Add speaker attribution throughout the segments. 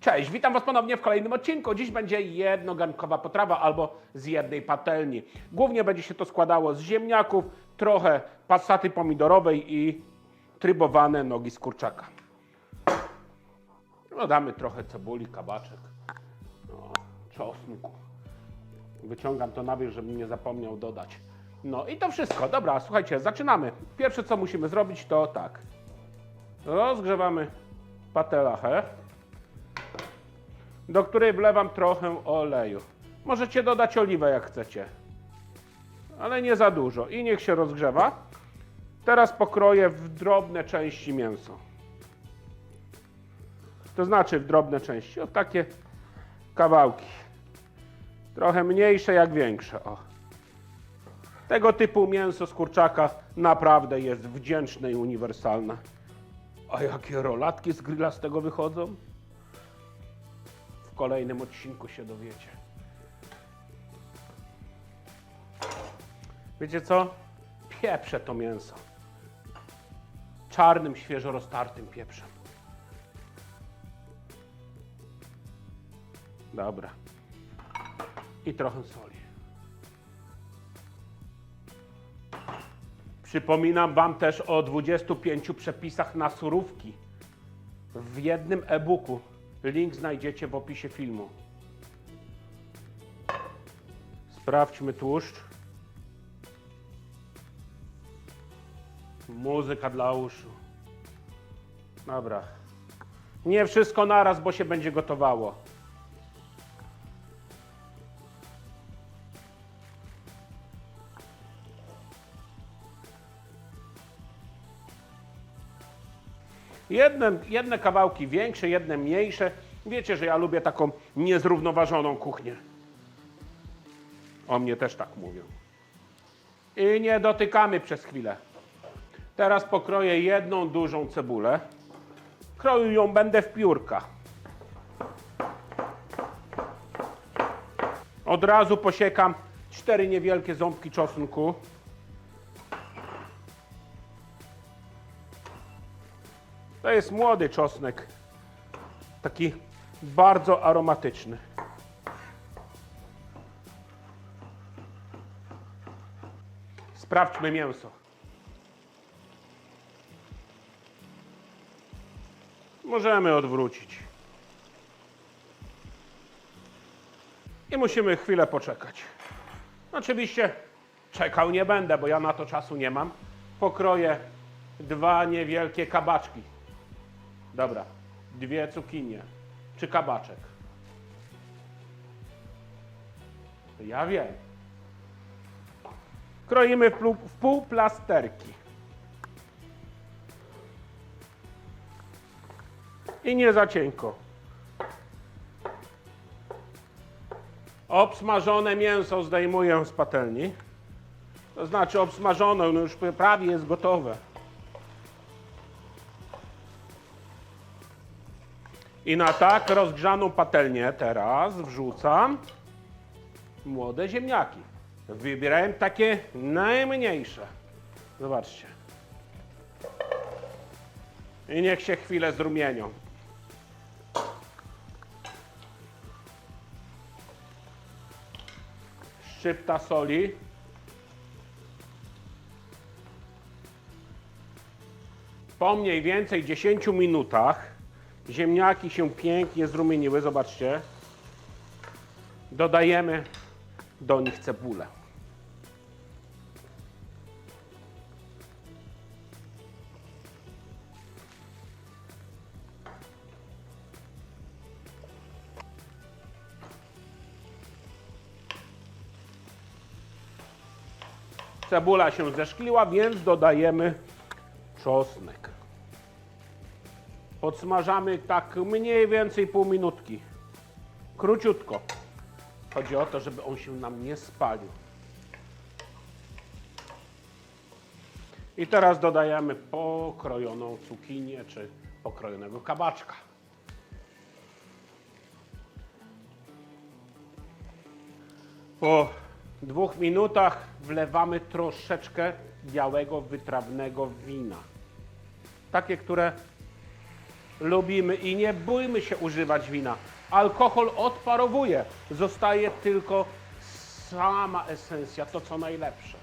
Speaker 1: Cześć, witam Was ponownie w kolejnym odcinku. Dziś będzie jednogarnkowa potrawa albo z jednej patelni. Głównie będzie się to składało z ziemniaków, trochę passaty pomidorowej i trybowane nogi z kurczaka. Dodamy trochę cebuli, kabaczek, no, czosnku. Wyciągam to na wierzch, żebym nie zapomniał dodać. No i to wszystko. Dobra, słuchajcie, zaczynamy. Pierwsze co musimy zrobić to tak. Rozgrzewamy patelachę do której wlewam trochę oleju. Możecie dodać oliwę jak chcecie, ale nie za dużo i niech się rozgrzewa. Teraz pokroję w drobne części mięso. To znaczy w drobne części, o takie kawałki. Trochę mniejsze jak większe. O. Tego typu mięso z kurczaka naprawdę jest wdzięczne i uniwersalne. A jakie rolatki z grilla z tego wychodzą? Kolejnym odcinku się dowiecie. Wiecie co? Pieprzę to mięso. Czarnym, świeżo roztartym pieprzem. Dobra. I trochę soli. Przypominam Wam też o 25 przepisach na surówki w jednym e-booku. Link znajdziecie w opisie filmu. Sprawdźmy tłuszcz. Muzyka dla uszu. Dobra. Nie wszystko naraz, bo się będzie gotowało. Jedne, jedne kawałki większe, jedne mniejsze. Wiecie, że ja lubię taką niezrównoważoną kuchnię. O mnie też tak mówią. I nie dotykamy przez chwilę. Teraz pokroję jedną dużą cebulę. Kroił ją będę w piórka. Od razu posiekam cztery niewielkie ząbki czosnku. To jest młody czosnek. Taki bardzo aromatyczny. Sprawdźmy mięso. Możemy odwrócić. I musimy chwilę poczekać. Oczywiście czekał nie będę, bo ja na to czasu nie mam. Pokroję dwa niewielkie kabaczki. Dobra, dwie cukinie. Czy kabaczek? Ja wiem. Kroimy w pół, w pół plasterki. I nie za cienko. Obsmażone mięso zdejmuję z patelni. To znaczy obsmażone, no już prawie jest gotowe. I na tak rozgrzaną patelnię teraz wrzucam młode ziemniaki. Wybierałem takie najmniejsze. Zobaczcie. I niech się chwilę zrumienią. Szczypta soli. Po mniej więcej 10 minutach Ziemniaki się pięknie zrumieniły, zobaczcie. Dodajemy do nich cebulę. Cebula się zeszkliła, więc dodajemy czosnek. Podsmażamy tak mniej więcej pół minutki. Króciutko. Chodzi o to, żeby on się nam nie spalił. I teraz dodajemy pokrojoną cukinię czy pokrojonego kabaczka. Po dwóch minutach wlewamy troszeczkę białego, wytrawnego wina. Takie, które lubimy i nie bójmy się używać wina. Alkohol odparowuje, zostaje tylko sama esencja, to co najlepsze.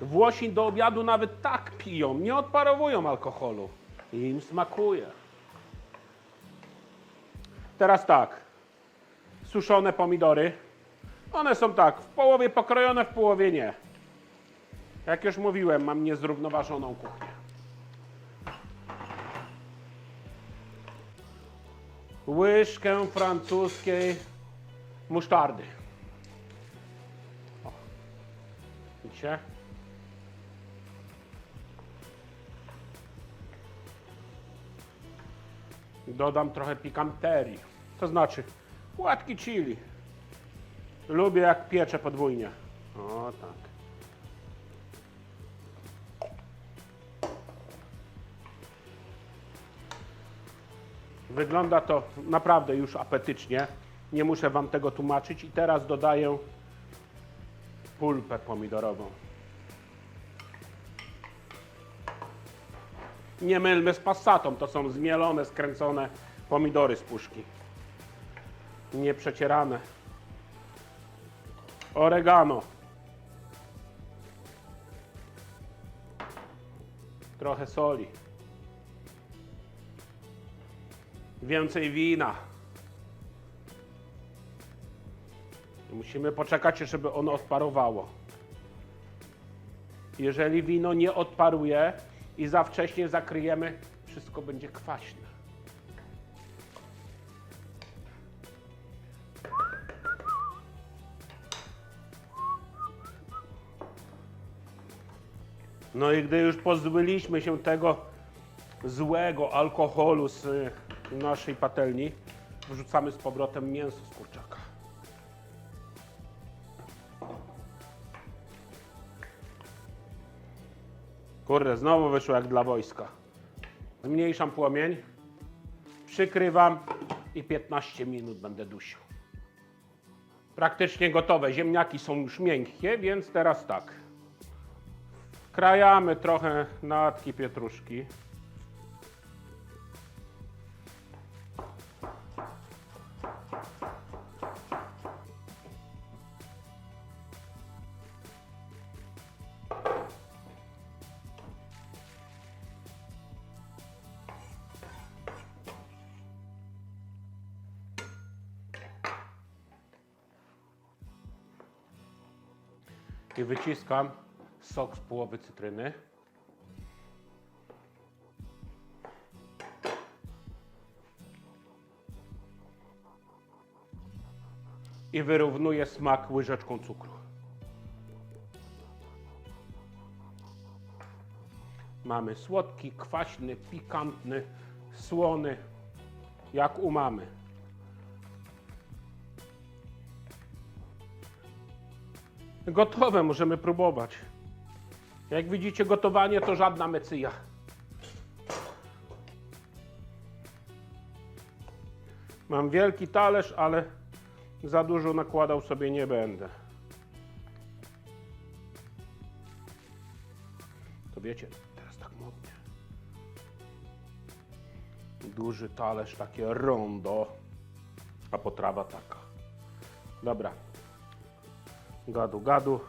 Speaker 1: Włosi do obiadu nawet tak piją, nie odparowują alkoholu. Im smakuje. Teraz tak. Suszone pomidory. One są tak, w połowie pokrojone, w połowie nie. Jak już mówiłem, mam niezrównoważoną kuchnię. Łyżkę francuskiej musztardy. O. Widzicie? Dodam trochę pikanterii. To znaczy płatki chili. Lubię jak pieczę podwójnie. O tak. Wygląda to naprawdę już apetycznie. Nie muszę Wam tego tłumaczyć. I teraz dodaję pulpę pomidorową. Nie mylmy z passatą, to są zmielone, skręcone pomidory z puszki. Nie przecierane. Oregano. Trochę soli. Więcej wina. Musimy poczekać, żeby ono odparowało. Jeżeli wino nie odparuje i za wcześnie zakryjemy, wszystko będzie kwaśne. No i gdy już pozbyliśmy się tego złego alkoholu z naszej patelni, wrzucamy z powrotem mięso z kurczaka. Kurde, znowu wyszło jak dla wojska. Zmniejszam płomień, przykrywam i 15 minut będę dusił. Praktycznie gotowe. Ziemniaki są już miękkie, więc teraz tak. Krajamy trochę natki pietruszki. I wyciskam sok z połowy cytryny. I wyrównuję smak łyżeczką cukru. Mamy słodki, kwaśny, pikantny, słony, jak u mamy. Gotowe, możemy próbować. Jak widzicie, gotowanie to żadna mecyja. Mam wielki talerz, ale za dużo nakładał sobie nie będę. To wiecie, teraz tak modnie. Duży talerz, takie rondo, a potrawa taka. Dobra, Gadu, gadu.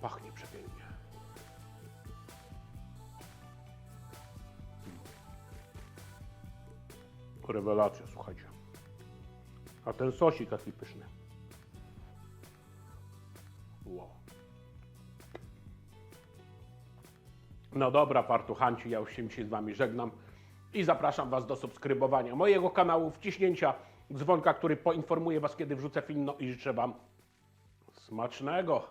Speaker 1: Pachnie przepięknie. Rewelacja, słuchajcie. A ten sosik taki pyszny. Wow. No dobra, partuchanci, ja już się z Wami żegnam i zapraszam Was do subskrybowania mojego kanału, wciśnięcia dzwonka, który poinformuje Was, kiedy wrzucę film, no i życzę Wam smacznego.